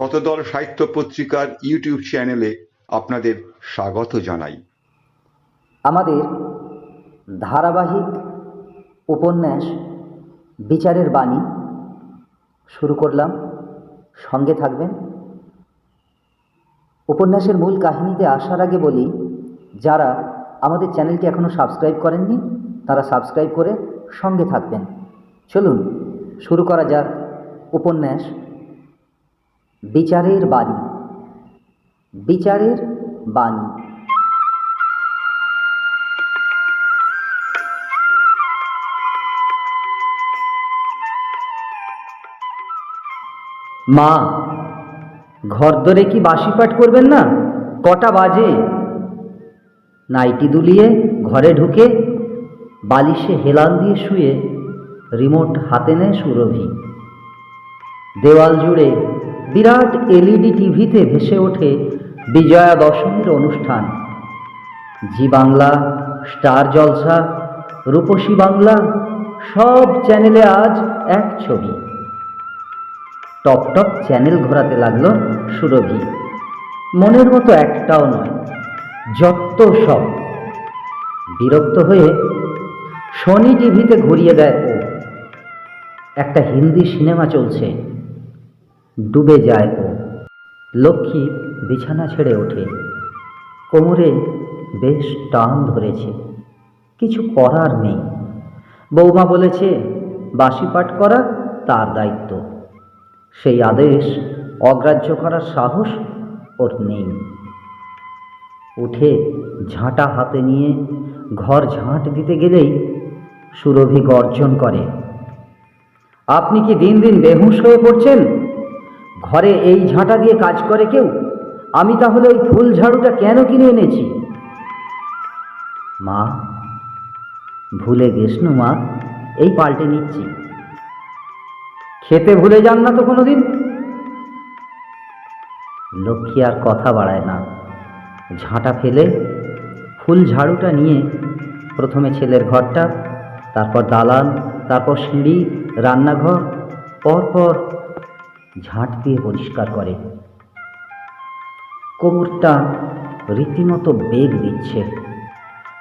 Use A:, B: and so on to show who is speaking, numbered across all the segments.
A: শতদল সাহিত্য পত্রিকার ইউটিউব চ্যানেলে আপনাদের স্বাগত জানাই।
B: আমাদের ধারাবাহিক উপন্যাস বিচারের বাণী শুরু করলাম। সঙ্গে থাকবেন। উপন্যাসের মূল কাহিনীতে আসার আগে বলি, যারা আমাদের চ্যানেলটি এখনও সাবস্ক্রাইব করেননি, তারা সাবস্ক্রাইব করে সঙ্গে থাকবেন। চলুন, শুরু করা যাক উপন্যাস বিচারের বাণী। বিচারের বাণী। মা ঘর ধরে কি বাসি পাঠ করবেন না? কটা বাজে? নাইটি দুলিয়ে ঘরে ঢুকে বালিশে হেলান দিয়ে শুয়ে রিমোট হাতে নেয় সুরভি। দেওয়াল জুড়ে বিরাট এলইডি টিভিতে ভেসে ওঠে বিজয়া দশমীর অনুষ্ঠান। জি বাংলা, স্টার জলসা, রূপসী বাংলা, সব চ্যানেলে আজ এক ছবি। টপ টপ চ্যানেল ঘোরাতে লাগল সুরভি। মনের মতো একটাও নয়, যত সব। বিরক্ত হয়ে শনি টিভিতে ঘুরিয়ে দেয় ও। একটা হিন্দি সিনেমা চলছে। ডুবে যায় ও। লক্ষ্মী বিছানা ছেড়ে ওঠে। কোমরে বেশ টান ধরেছে। কিছু করার নেই। বৌমা বলেছে, বাসি পাঠ করা তার দায়িত্ব। সেই আদেশ অগ্রাহ্য করার সাহস ওর নেই। উঠে ঝাঁটা হাতে নিয়ে ঘর ঝাঁট দিতে গেলেই সুরভি গর্জন করে, আপনি কি দিন দিন বেহুশ হয়ে পড়ছেন? ঘরে এই ঝাঁটা দিয়ে কাজ করে কেউ? আমি তাহলে ওই ফুল ঝাড়ুটা কেন কিনে এনেছি? মা, ভুলে গেছনু মা, এই পাল্টে নিচ্ছি। খেতে ভুলে যান না তো কোনোদিন? লক্ষ্মী আর কথা বাড়ায় না। ঝাঁটা ফেলে ফুল ঝাড়ুটা নিয়ে প্রথমে ছেলের ঘরটা, তারপর দালান, তারপর সিঁড়ি, রান্নাঘর, পরপর ঝাঁট দিয়ে পরিষ্কার করে। কোমরটা রীতিমতো বেগ দিচ্ছে।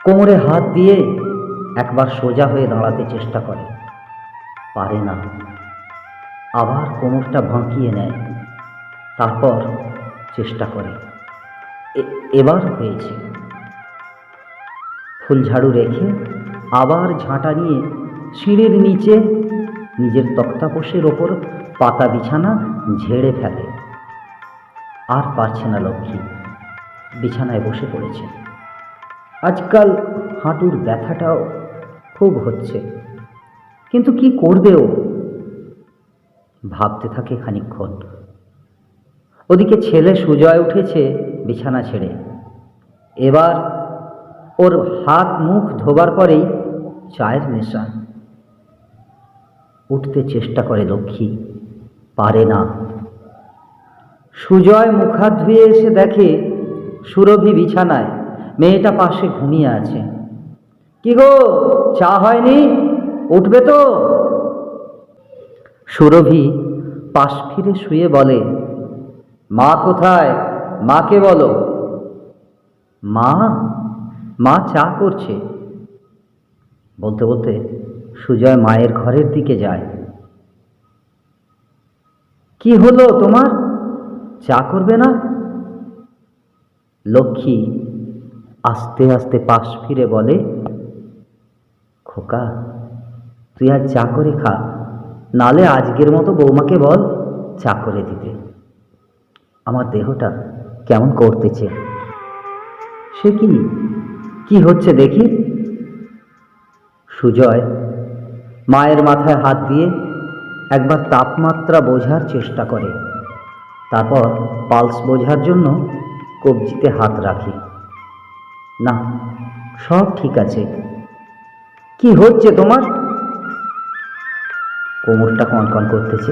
B: কোমরে হাত দিয়ে একবার সোজা হয়ে দাঁড়াতে চেষ্টা করে। পারে না। আবার কোমরটা ভাঁকিয়ে নেয়। তারপর চেষ্টা করে। এবার হয়েছে। ফুল ঝাড়ু রেখে আবার ঝাঁটা নিয়ে সিঁড়ির নিচে নিজের তক্তাপোষের ওপর পাতা বিছানা ঝেড়ে ফেলে। আর পারছে না লক্ষ্মী। বিছানায় বসে পড়েছে। আজকাল হাঁটুর ব্যথাটাও খুব হচ্ছে। কিন্তু কি করবে ও? ভাবতে থাকে খানিকক্ষণ। ওদিকে ছেলে সুজয় উঠেছে বিছানা ছেড়ে। এবার ওর হাত মুখ ধোবার পরেই চায়ের নেশা। উঠতে চেষ্টা করে লক্ষ্মী। পারে না। সুজয় মুখাত ধুয়ে এসে দেখে সুরভি বিছানায়, মেয়েটা পাশে ঘুমিয়ে আছে। কি গো, চা হয়নি? উঠবে তো? সুরভি পাশ ফিরে শুয়ে বলে, মা কোথায়? মাকে বলো। মা? মা চা করছে। বলতে বলতে সুজয় মায়ের ঘরের দিকে যায়। কি হলো তোমার? চা করবে না? লক্ষ্মী আস্তে আস্তে পাশ ফিরে বলে, খোকা, তুই আর চা করে খা, নালে আজকের মতো বৌমাকে বল চা করে দিতে। আমার দেহটা কেমন করতেছে? সে কি? কি হচ্ছে দেখি? সুজয় মায়ের মাথায় হাত দিয়ে একবার তাপমাত্রা বোঝার চেষ্টা করে। তারপর পালস বোঝার জন্য কবজিতে হাত রাখে। না, সব ঠিক আছে। কি হচ্ছে তোমার? কোমরটা কনকন করতেছে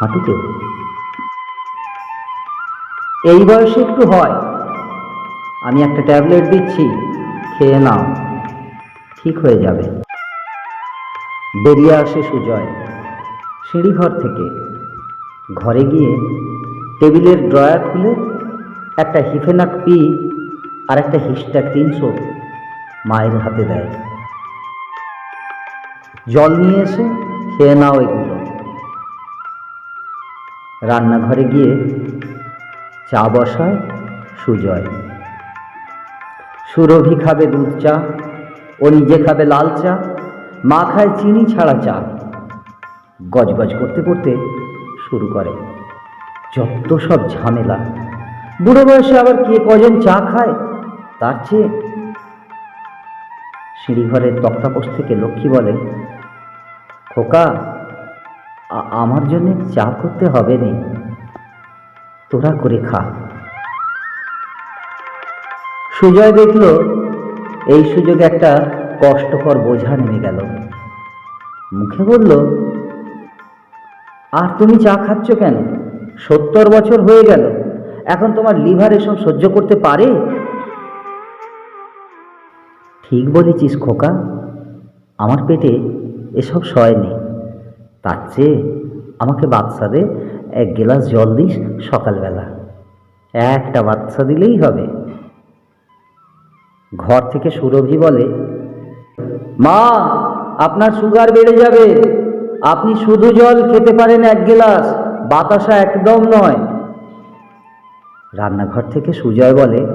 B: হাঁটুতেও এই বয়সে একটু হয়। আমি একটা ট্যাবলেট দিচ্ছি, খেয়ে নাও। ঠিক হয়ে যাবে। বেরিয়ে আসে সুজয়। সিঁড়িঘর থেকে। ঘরে গিয়ে টেবিলের ড্রয়ার খুলে একটা হিফেনাক পি আর একটা হিস্ট্যাক তিনশো মায়ের হাতে দেয়। জল নিয়ে এসে খেয়ে নাও এগুলো। রান্নাঘরে গিয়ে চা বসায় সুজয়। সুরভি খাবে দুধ চা, ও নিজে খাবে লাল চা, মা খায় চিনি ছাড়া চা। গজগজ করতে করতে শুরু করে। যত সব ঝামেলা। বুড়ো বয়সে আবার কে কজন চা খায়? তার চেয়ে সিঁড়িঘরের তক্তাপোষ থেকে লক্ষ্মী বলে, খোকা আমার জন্য চা করতে হবে নেই তোরা করে খা। সুজয় দেখল, এই সুযোগে একটা কষ্টকর বোঝা নেমে গেল। মুখে বলল আর তুমি চা খাচ্ছ কেন? সত্তর বছর হয়ে গেল। এখন তোমার লিভার এসব সহ্য করতে পারে? ঠিক বলেছিস, খোকা। আমার পেটে এসব সয়নি তার চেয়ে আমাকে বাচ্চা দে এক গ্লাস জল দিস সকালবেলা। একটা বাচ্চা দিলেই হবে। ঘর থেকে সুরভি বলে, মা, আপনার সুগার বেড়ে যাবে। আপনি শুধু জল খেতে পারেন এক গ্লাস, বাতাসা একদম নয়। রান্নাঘর থেকে সুজয় বলে,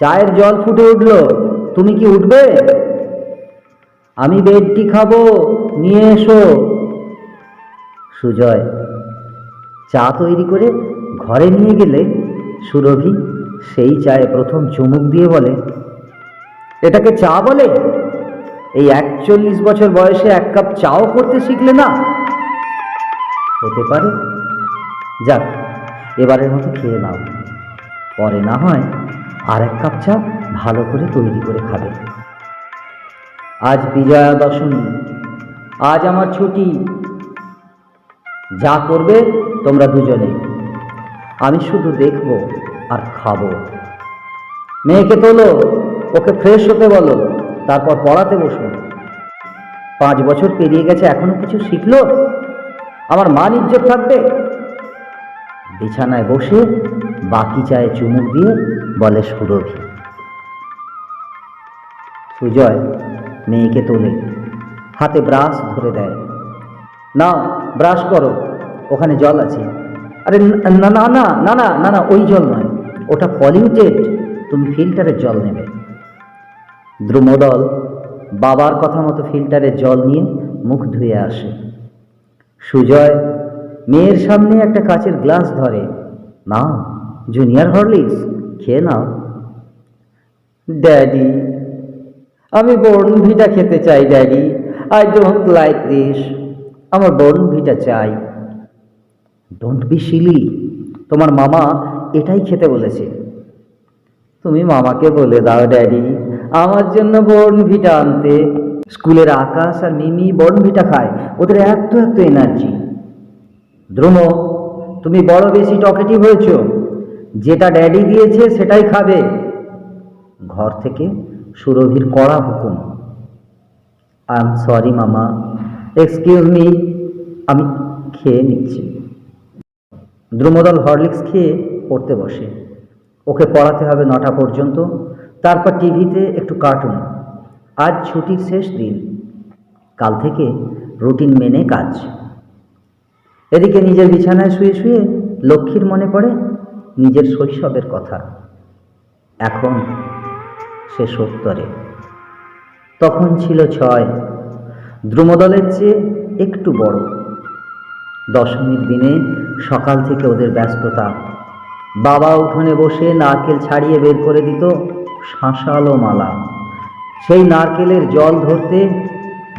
B: চায়ের জল ফুটে উঠল, তুমি কি উঠবে? আমি বেডটি খাব, নিয়ে এসো। সুজয় চা তৈরি করে ঘরে নিয়ে গেলে সুরভি সেই চায়ে প্রথম চুমুক দিয়ে বলে, এটাকে চা বলে? এই একচল্লিশ বছর বয়সে এক কাপ চাও করতে শিখলে না? হতে পারে। যাক, এবারের মতো খেয়ে নাও। পরে না হয় আর এক কাপ চা ভালো করে তৈরি করে খাবে। আজ বিজয়া দশমী আজ আমার ছুটি। যা করবে তোমরা দুজনে। আমি শুধু দেখব আর খাব। মেয়েকে তোলো, ওকে ফ্রেশ হতে বলো। তারপর পড়াতে বসুন পাঁচ বছর পেরিয়ে গেছে, এখনও কিছু শিখলো? আমার মান ইজ্জত থাকবে? বিছানায় বসে বাকি চায়ে চুমুক দিয়ে বলে সুরভি, সুজয় মেয়েকে তোলে, হাতে ব্রাশ ধরে দেয়। না, ব্রাশ করো, ওখানে জল আছে। আরে না না না না না না না, ওই জল নয়, ওটা পলিউটেড তুমি ফিল্টারের জল নেবে। দ্রুমদল বাবার কথা মতো ফিল্টারের জল নিয়ে মুখ ধুয়ে আসে। সুজয়, মেয়ের সামনে একটা কাচের গ্লাস ধরে। নাও জুনিয়র হরলিক্স, খেয়ে নাও। ড্যাডি, আমি ভিটা খেতে চাই, daddy. I don't like this. আমার ভিটা চাই। ডোন্ট বি শিলি তোমার মামা এটাই খেতে বলেছে। তুমি মামাকে বলে দাও, ড্যাডি। আমার জন্য ভিটা আনতে। স্কুলের আকাশ আর মিমি ভিটা খায়। ওদের এত এত এনার্জি। দ্রুম তুমি বড় বেশি টকেটিভ হয়েছ। যেটা ড্যাডি দিয়েছে সেটাই খাবে। ঘর থেকে সুরভির কড়া হুকুম। আই এম সরি মামা। এক্সকিউজ মি আমি খেয়ে নিচ্ছি। দ্রুমদল হরলিক্স খেয়ে পড়তে বসে। ওকে পড়াতে হবে নটা পর্যন্ত। তারপর টিভিতে একটু কার্টুন। আজ ছুটির শেষ দিন। কাল থেকে রুটিন মেনে কাজ। এদিকে নিজের বিছানায় শুয়ে শুয়ে লক্ষ্মীর মনে পড়ে নিজের শৈশবের কথা। এখন সে সত্তরে। তখন ছিল ছয়। দ্রুমদলের চেয়ে একটু বড়। দশমীর দিনে সকাল থেকে ওদের ব্যস্ততা। বাবা উঠোনে বসে নারকেল ছাড়িয়ে বের করে দিত। শাঁসালো মালা। সেই নারকেলের জল ধরতে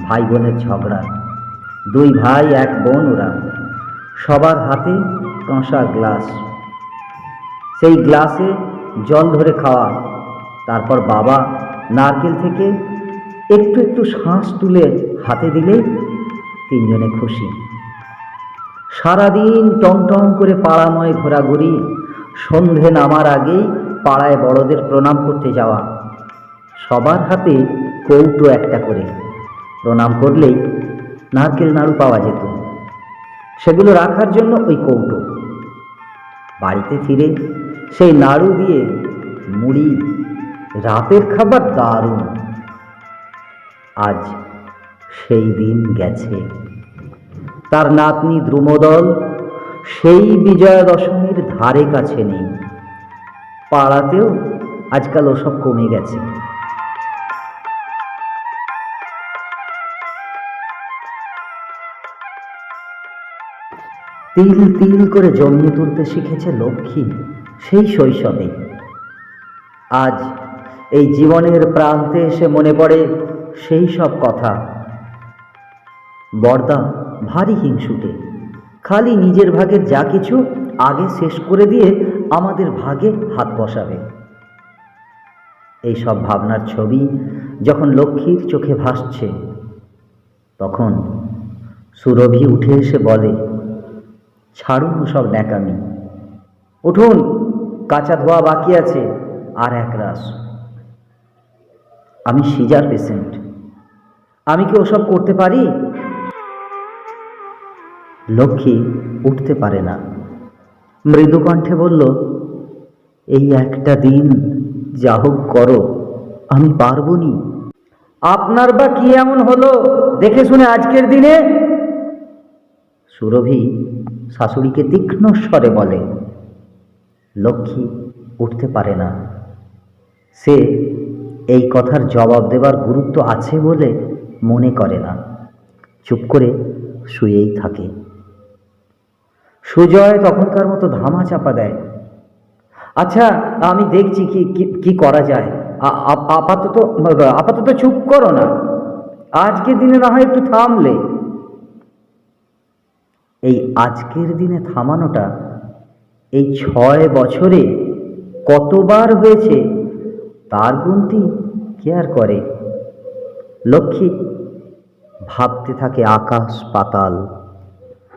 B: ভাই বোনের ঝগড়া। দুই ভাই, এক বোন, ওরা। সবার হাতে কাঁসা গ্লাস। সেই গ্লাসে জল ধরে খাওয়া। তারপর বাবা নারকেল থেকে একটু একটু শ্বাস তুলে হাতে দিলে তিনজনে খুশি। সারাদিন টং টং করে পাড়াময় ঘোরাঘুরি। সন্ধে নামার আগেই পাড়ায় বড়দের প্রণাম করতে যাওয়া। সবার হাতে কৌটো একটা করে। প্রণাম করলেই নারকেল নাড়ু পাওয়া যেত। সেগুলো রাখার জন্য ওই কৌটো। বাড়িতে ফিরে সেই নাড়ু দিয়ে মুড়ি, রাতের খাবার দারুণ। আজ সেই দিন গেছে। তার নাতনি দ্রুমদল সেই বিজয়া দশমীর ধারে কাছে নেই। পাড়াতেও আজকাল ওসব কমে গেছে। তিল তিল করে জমিয়ে তুলতে শিখেছে লক্ষ্মী সেই শৈশবে। আজ এই জীবনের প্রান্তে এসে মনে পড়ে সেই সব কথা। বর্দা ভারী হিংসুটে, খালি নিজের ভাগের যা কিছু আগে শেষ করে দিয়ে আমাদের ভাগে হাত বসাবে। এই সব ভাবনার ছবি যখন লক্ষ্মীর চোখে ভাসছে, তখন সুরভি উঠে এসে বলে, ছাড়ুন সব ন্যাকামি। উঠুন, কাঁচা ধোয়া বাকি আছে, আর এক রাস। আমি সিজার পেশেন্ট। আমি কি ওসব করতে পারি? লক্ষ্মী উঠতে পারে না। মৃদু কণ্ঠে বলল, এই একটা দিন যা হোক করো, আমি পারব নি। আপনার বা কি এমন হলো? দেখে শুনে আজকের দিনে? সুরভি শাশুড়িকে তীক্ষ্ণ স্বরে বলে, লক্ষ্মী উঠতে পারে না। সে এই কথার জবাব দেবার গুরুত্ব আছে বলে মনে করে না। চুপ করে শুয়েই থাকে। সুজয় তখনকার মতো ধামা চাপা দেয়। আচ্ছা আমি দেখছি কি, কি- করা যায়। আপাতত আপাতত চুপ করো না। আজকের দিনে না হয় একটু থামলে। এই আজকের দিনে থামানোটা এই ছয় বছরে কতবার হয়েছে, তার গুনতি কে আর করে? লক্ষ্মী ভাবতে থাকে আকাশ পাতাল।